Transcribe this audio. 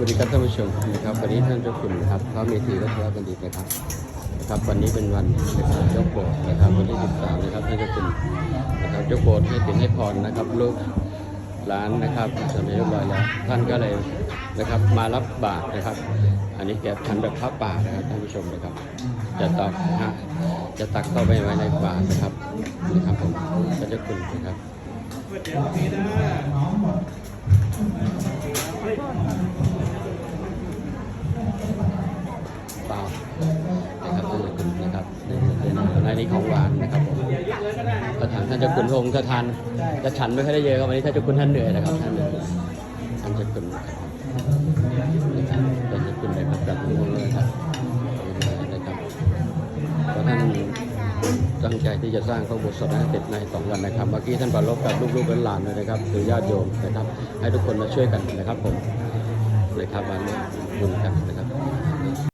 วัสดีครับท่านผู้ชมนะครับวันนี้ท่านเจ้าคุณนะครับพระเมธีรัตนบัณฑิตนะครับนะครับ วันนี้เป็นวันนะครับยกโบสถ์นะครับวันที่ 13 นะครับท่านเจ้าคุณนะครับยกโบสถ์ให้เป็นให้พรนะครับลูกหลานนะครับทำเรียบร้อยแล้วท่านก็เลยนะครับมารับบาตรนะครับ อันนี้แกทันแบบพระป่านะครับท่านผู้ชมนะครับ จะตักนะฮะจะตักเข้าไปไว้ในบาตรนะครับนะครับผมท่านเจ้าคุณนะครับ เปล่านะครับท่านเจ้าคุณนะครับในในนี้ของหวานนะครับผมถ้าทานท่านเจ้าคุณพระองค์ถ้าทานจะฉันไม่ค่อยได้เยอะครับวันนี้ท่านเจ้าคุณท่านเหนื่อยนะครับท่านหนื่อยท่านเจ้าคุณนะครับท่านเจ้าคุณได้ประจับมือเลยครับนะครับเพราะท่านตั้งใจที่จะสร้างพระอุโบสถให้เสร็จในสองวันนะครับเมื่อกี้ท่านปรารบกับลูกๆหลานๆเลยนะครับคือญาติโยมนะครับ ให้ทุกคนมาช่วยกันนะครับผมเลยครับมาร่วมบุญครับ